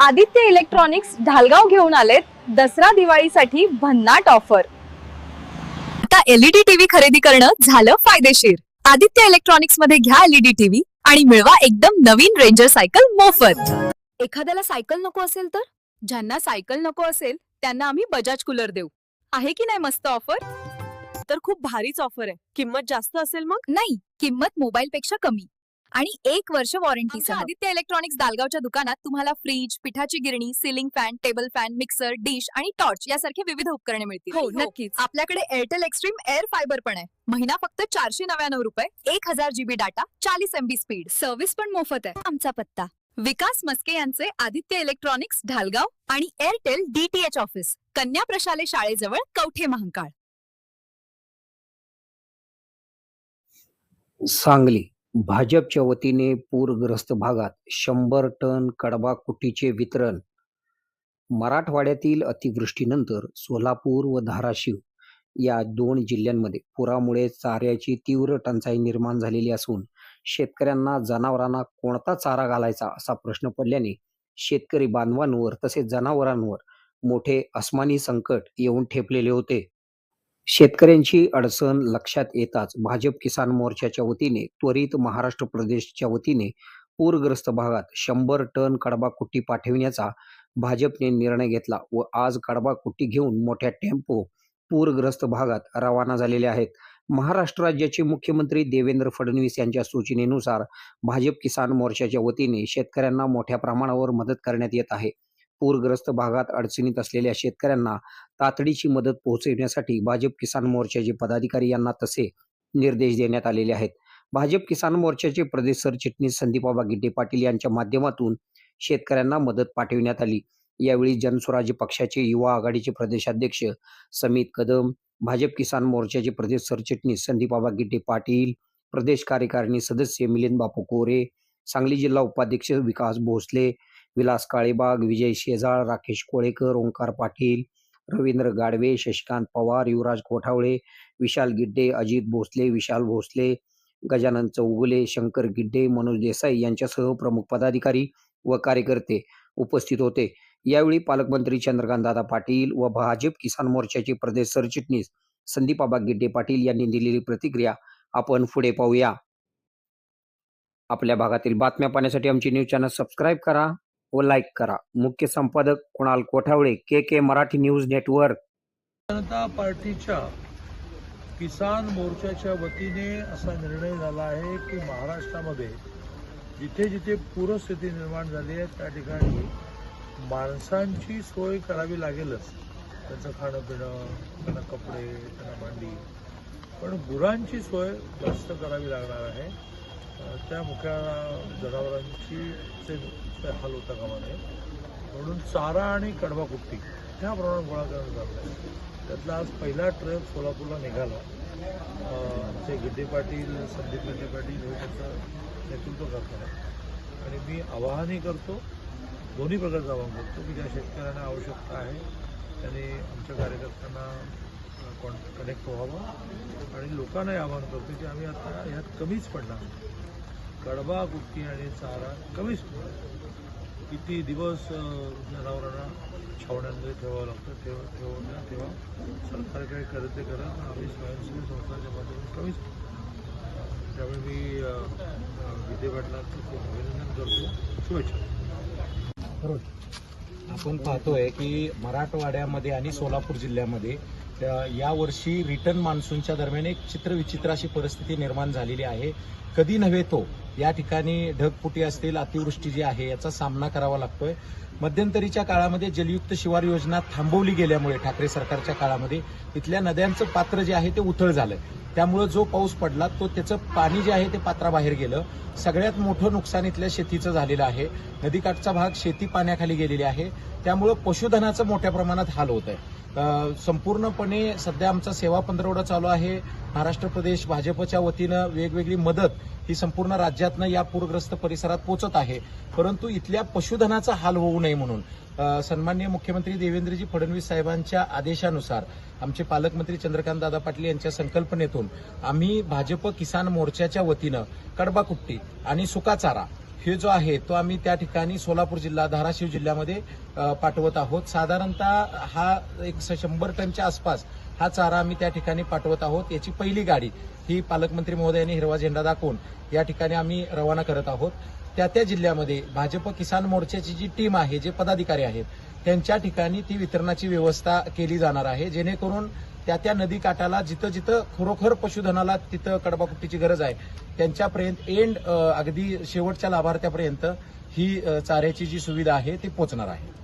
Aditya electronics Dhalgaon घेऊन आलेत दसरा दिवाळीसाठी भन्नाट ऑफर. आता एलईडी टीव्ही खरेदी करणं झालं फायदेशीर. आदित्य इलेक्ट्रॉनिक्समध्ये घ्या एलईडी टीव्ही आणि मिळवा एकदम नवीन रेंजर सायकल मोफत. एखाद्याला सायकल नको असेल तर? ज्यांना सायकल नको असेल त्यांना आम्ही बजाज कूलर देऊ. आहे की नाही मस्त ऑफर? तर खूप भारीच ऑफर आहे. किंमत जास्त असेल मग? नाही किंमत मोबाईल पेक्षा कमी. आणि एक वर्ष वॉरंटी आदित्य इलेक्ट्रॉनिक्स दालगावच्या दुकानात तुम्हाला फ्रीज पिठाची गिरणी ceiling fan table fan mixer dish आणि टॉर्च यासारखे विविध उपकरणे मिळतील. हो नक्कीच. आपल्याकडे एअरटेल एक्स्ट्रीम एअर फायबर पण आहे. महिना फक्त चारशे नव्याण्णव रुपये एक हजार जीबी डाटा चाळीस एमबी स्पीड सर्व्हिस पण मोफत आहे. आमचा पत्ता. विकास मस्के यांचे आदित्य इलेक्ट्रॉनिक्स ढालगाव आणि एअरटेल डीटीएच ऑफिस कन्या प्रशाले शाळेजवळ कवठे महांकाळ. सांगली. भाजपच्या वतीने पूरग्रस्त भागात शंभर टन कडबा कुटीचे वितरण. मराठवाड्यातील अतिवृष्टीनंतर सोलापूर व धाराशिव या दोन जिल्ह्यांमध्ये पुरामुळे चाऱ्याची तीव्र टंचाई निर्माण झालेली असून शेतकऱ्यांना जनावरांना कोणता चारा घालायचा असा प्रश्न पडल्याने शेतकरी बांधवांवर तसेच जनावरांवर मोठे अस्मानी संकट येऊन ठेपलेले होते. शेतकऱ्यांची अडचण लक्षात येताच भाजप किसान मोर्चाच्या वतीने त्वरित महाराष्ट्र प्रदेशच्या वतीने पूरग्रस्त भागात शंभर टन कडबा कुट्टी पाठविण्याचा भाजपने निर्णय घेतला व आज कडबा कुट्टी घेऊन मोठ्या टेम्पो पूरग्रस्त भागात रवाना झालेले आहेत. महाराष्ट्र राज्याचे मुख्यमंत्री देवेंद्र फडणवीस यांच्या सूचनेनुसार भाजप किसान मोर्चाच्या वतीने शेतकऱ्यांना मोठ्या प्रमाणावर मदत करण्यात येत आहे. पूरग्रस्त भागात अडचणीत असलेल्या शेतकऱ्यांना तातडीची मदत पोहोचविण्यासाठी भाजप किसान मोर्चाचे पदाधिकारी यांना तसे निर्देश देण्यात आलेले आहेत. भाजप किसान मोर्चाचे प्रदेश सरचिटणीस संदीपाबा गिड्डे पाटील यांच्या माध्यमातून शेतकऱ्यांना मदत पाठविण्यात आली. यावेळी जनस्वराज्य पक्षाचे युवा आघाडीचे प्रदेशाध्यक्ष समित कदम भाजप किसान मोर्चाचे प्रदेश सरचिटणीस संदीपाबा गिड्डे पाटील प्रदेश कार्यकारिणी सदस्य मिलिंद बापू कोरे सांगली जिल्हा उपाध्यक्ष विकास भोसले विलास काळेबाग विजय शेजाळ राकेश कोळेकर ओंकार पाटील रवींद्र गाडवे शशिकांत पवार युवराज कोठावळे विशाल गिड्डे अजित भोसले विशाल भोसले गजानन चौगुले शंकर गिड्डे मनोज देसाई यांच्यासह प्रमुख पदाधिकारी व कार्यकर्ते उपस्थित होते. यावेळी पालकमंत्री चंद्रकांतदादा पाटील व भाजप किसान मोर्चाचे प्रदेश सरचिटणीस संदीपाबा गिड्डे पाटील यांनी दिलेली प्रतिक्रिया आपण पुढे पाहूया. आपल्या भागातील बातम्या पाहण्यासाठी आमची न्यूज चॅनल सबस्क्राईब करा. व लाईक करा. मुख्य संपादक Kunal Kothawale K K Marathi news network. Janata पार्टीच्या किसान मोर्चाच्या वतीने असा निर्णय झाला आहे की महाराष्ट्रामध्ये जिथे जिथे पूरस्थिती निर्माण झाली आहे त्या ठिकाणी माणसांची सोय करावी लागेलच. त्यांचं खाणं पिणं त्यांना कपडे त्यांना भांडी. पण गुरांची सोय जास्त करावी लागणार आहे. त्या मुख्या जनावरांची हाल होता कामा नये म्हणून चारा आणि कडवा कुट्टी त्या प्रमाणात गोळा करण्यात चाललं आहे त्यातला आज पहिला ट्रक सोलापूरला निघाला. जे आमचे गिड्डे पाटील संदीप गिड्डे पाटील हे त्याचं नेतृत्व करतात. आणि मी आवाहनही करतो दोन्ही प्रकारचं आवाहन करतो की ज्या शेतकऱ्यांना आवश्यकता आहे त्यांनी आमच्या कार्यकर्त्यांना कॉन कनेक्ट व्हावं. आणि लोकांनाही आवाहन करतो की आम्ही आता ह्यात कमीच पडणार. कडबा कुट्टी आणि चारा कमीच किती दिवस जनावरांना छावण्यांमध्ये ठेवावं लागतं? ठेव ठेवून तेव्हा सरकार काही करत ते करत आम्ही स्वयंसेवी संस्थांच्या माध्यमातून कमीच त्यामुळे मी अं, पाटलांचं खूप अभिनंदन करतो. शुभेच्छा. आपण पाहतोय की मराठवाड्यामध्ये आणि सोलापूर जिल्ह्यामध्ये यावर्षी रिटर्न मान्सूनच्या दरम्यान एक चित्रविचित्र अशी परिस्थिती निर्माण झालेली आहे. कधी नव्हे तो. या ठिकाणी ढगफुटी असतील अतिवृष्टी जी आहे याचा सामना करावा लागतोय. मध्यंतरीच्या काळामध्ये जलयुक्त शिवार योजना थांबवली गेल्यामुळे ठाकरे सरकारच्या काळामध्ये इथल्या नद्यांचं पात्र जे आहे ते उथळ झालं. त्यामुळं जो पाऊस पडला तो त्याचं पाणी जे आहे ते पात्राबाहेर गेलं. सगळ्यात मोठं नुकसान इथल्या शेतीचं झालेलं आहे. नदीकाठचा भाग शेती पाण्याखाली गेलेली आहे. त्यामुळं पशुधनाचं मोठ्या प्रमाणात हाल होत आहे संपूर्णपणे सध्या आमचा सेवा पंधरवडा चालू आहे. महाराष्ट्र प्रदेश भाजपच्या वतीनं वेगवेगळी मदत ही संपूर्ण राज्यातनं या पूरग्रस्त परिसरात पोचत आहे. परंतु इथल्या पशुधनाचा हाल होऊ नये म्हणून सन्माननीय मुख्यमंत्री देवेंद्रजी फडणवीस साहेबांच्या आदेशानुसार आमचे पालकमंत्री चंद्रकांत दादा पाटील यांच्या संकल्पनेतून आम्ही भाजप किसान मोर्चाच्या वतीनं कडबाकुट्टी आणि सुकाचारा हे जो आहे तो आम्ही त्या ठिकाणी सोलापूर जिल्हा धाराशिव जिल्ह्यामध्ये पाठवत आहोत. साधारणतः हा एक स- शंभर टनच्या आसपास हा चारा आम्ही त्या ठिकाणी पाठवत आहोत. याची पहिली गाडी ही पालकमंत्री महोदयांनी हिरवा झेंडा दाखवून या ठिकाणी आम्ही रवाना करत आहोत. त्या त्या जिल्ह्यामध्ये भाजप किसान मोर्चाची जी टीम आहे जे पदाधिकारी आहेत त्यांच्या ठिकाणी ती वितरणाची व्यवस्था केली जाणार आहे. जेणेकरून त्या त्या नदी काठाला जिथं जिथं खरोखर पशुधनाला तिथं कडबाकुट्टीची गरज आहे त्यांच्यापर्यंत एंड अगदी शेवटच्या लाभार्थ्यापर्यंत ही चाऱ्याची जी सुविधा आहे ती पोहोचणार आहे.